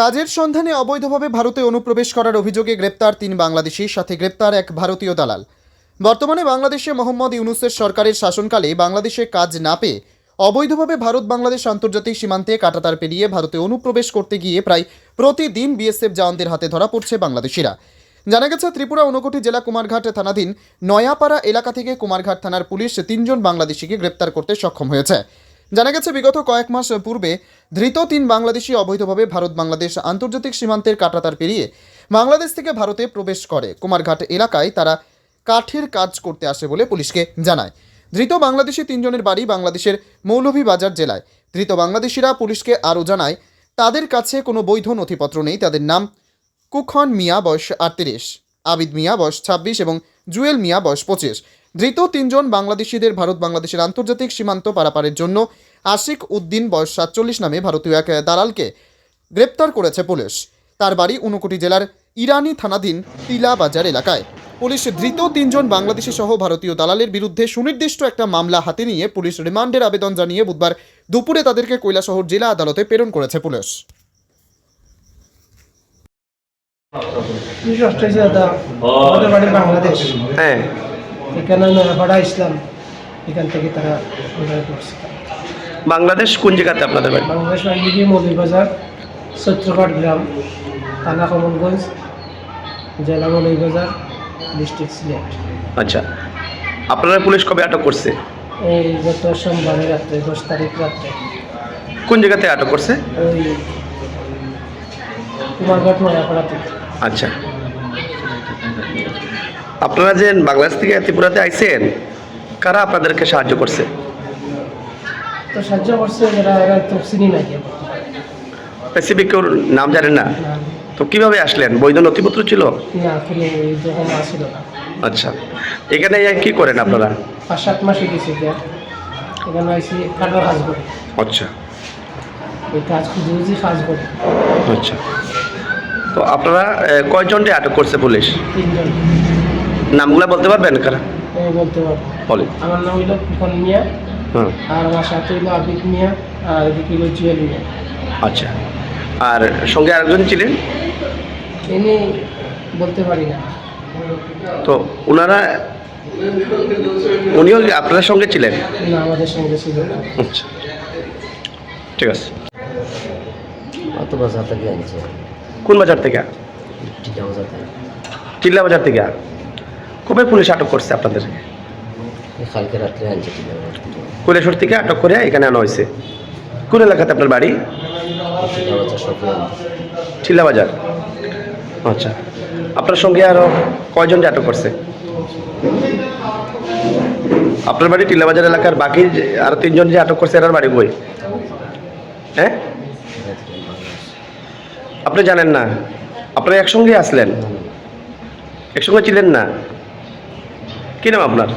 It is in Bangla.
কাজের সন্ধানে অবৈধভাবে ভারতে অনুপ্রবেশ করার অভিযোগে গ্রেপ্তার তিন বাংলাদেশি, সাথে গ্রেপ্তার এক ভারতীয় দালাল। বর্তমানে বাংলাদেশে মোহাম্মদ ইউনুসের সরকারের শাসনকালে বাংলাদেশে কাজ না পেয়ে অবৈধভাবে ভারত বাংলাদেশ আন্তর্জাতিক সীমান্তে কাটাতার পেরিয়ে ভারতে অনুপ্রবেশ করতে গিয়ে প্রায় প্রতিদিন বিএসএফ জওয়ানদের হাতে ধরা পড়ছে বাংলাদেশিরা। জানা গেছে, ত্রিপুরা ঊনকোটি জেলা কুমারঘাট থানাধীন নয়াপাড়া এলাকা থেকে কুমারঘাট থানার পুলিশ তিনজন বাংলাদেশিকে গ্রেপ্তার করতে সক্ষম হয়েছে। জানা গেছে, বিগত কয়েক মাস পূর্বে ধৃত তিন বাংলাদেশি অবৈধভাবে ভারত বাংলাদেশ আন্তর্জাতিক সীমান্তের কাটাতার পেরিয়ে বাংলাদেশ থেকে ভারতে প্রবেশ করে। কুমারঘাট এলাকায় তারা কাঠের কাজ করতে আসে বলে পুলিশকে জানায়। ধৃত বাংলাদেশি তিনজনের বাড়ি বাংলাদেশের মৌলভীবাজার জেলায়। ধৃত বাংলাদেশিরা পুলিশকে আরও জানায়, তাদের কাছে কোনো বৈধ নথিপত্র নেই। তাদের নাম কুখন মিয়া, বয়স আটত্রিশ। আবিদ মিয়া বয়স ছাব্বিশ এবং জুয়েল মিয়া বয়স পঁচিশ। ধৃত তিনজন বাংলাদেশিদের ভারত বাংলাদেশের আন্তর্জাতিক সীমান্ত পারাপারের জন্য আশিক উদ্দিন বয়স সাতচল্লিশ নামে ভারতীয় এক দালালকে গ্রেপ্তার করেছে পুলিশ। তার বাড়ি ঊনকোটি জেলার ইরানি থানাধীন তিলা বাজার এলাকায়। পুলিশ ধৃত তিনজন বাংলাদেশি সহ ভারতীয় দালালের বিরুদ্ধে সুনির্দিষ্ট একটা মামলা হাতে নিয়ে পুলিশ রিমান্ডের আবেদন জানিয়ে বুধবার দুপুরে তাদেরকে কৈলাসহর জেলা আদালতে প্রেরণ করেছে পুলিশ। দাদা আমাদের বাড়ি বাংলাদেশ। হ্যাঁ। এখানে নয়াপাড়া ইসলাম এখান থেকে তারা করছে। বাংলাদেশ কোন জায়গাতে আপনাদের বাড়ি? বাংলাদেশ বাড়ি মৌলিবাজার সত্রঘাট গ্রাম থানা কমলগঞ্জ জেলা মৌলিবাজার ডিস্ট্রিক্ট সিলেট। আচ্ছা। আপনারা পুলিশ কবে আটক করছে? এই গত সোমবারে রাত্রে দশ তারিখ রাত্রে। কোন জায়গাতে আটক করছে? ওই কুমারঘাট নয়াপাড়া থেকে। আচ্ছা। আপনারা যে বাংলাদেশ থেকে ত্রিপুরাতে আইছেন কারা আপনাদেরকে সাহায্য করছে? তো সাহায্য করছে যারা এরা তো চিনি নাই স্পেসিফিক কেউ নাম জানেন না? তো কীভাবে আসলেন? বৈধ নথিপত্র ছিল? না কোনো এই রকম না। আচ্ছা। এখানে কি করেন আপনারা? পাঁচ সাত মাসে গেছে এখানে আইসি কাটার কাজ করে। আচ্ছা। এই কাজ খুঁজে খুঁজে কাজ করে। আচ্ছা। তো আপনারা কয়জনকে আটক করছে পুলিশ তিনজন। নামগুলো বলতে পারবেন কারা? বলতে পারব। বলেন। আমার নাম হইল ফুকন মিয়া। আর আমার সাথে হইল আবিদ মিয়া আর এদিকে হইল জুয়েল মিয়া। আচ্ছা। আর সঙ্গে আরেকজন ছিলেন? এনে বলতে পারি না। তো ওনারা উনিও আপনার সঙ্গে ছিলেন? না আমাদের সঙ্গে ছিল আচ্ছা। ঠিক আছে। অত বাজার থেকে আনছে? কোন বাজার থেকে? টিকা বাজার থেকে। কবে পুলিশ আটক করছে আপনাদেরকে এই কালকে রাত্রে আনছে থেকে। কৈলাসর থেকে আটক করে এখানে আনা হয়েছে। কোন এলাকাতে আপনার বাড়ি? টিকা বাজার আচ্ছা। আপনার সঙ্গে আরও কয়জন আটক করছে? আপনার বাড়ি টিল্লা বাজার এলাকার বাকি আরও তিনজন যে আটক করছে এরার বাড়ি বই হ্যাঁ? আপনি জানেন না। আপনারা একসঙ্গে আসলেন। একসঙ্গে ছিলেন না। কি নাম আপনার?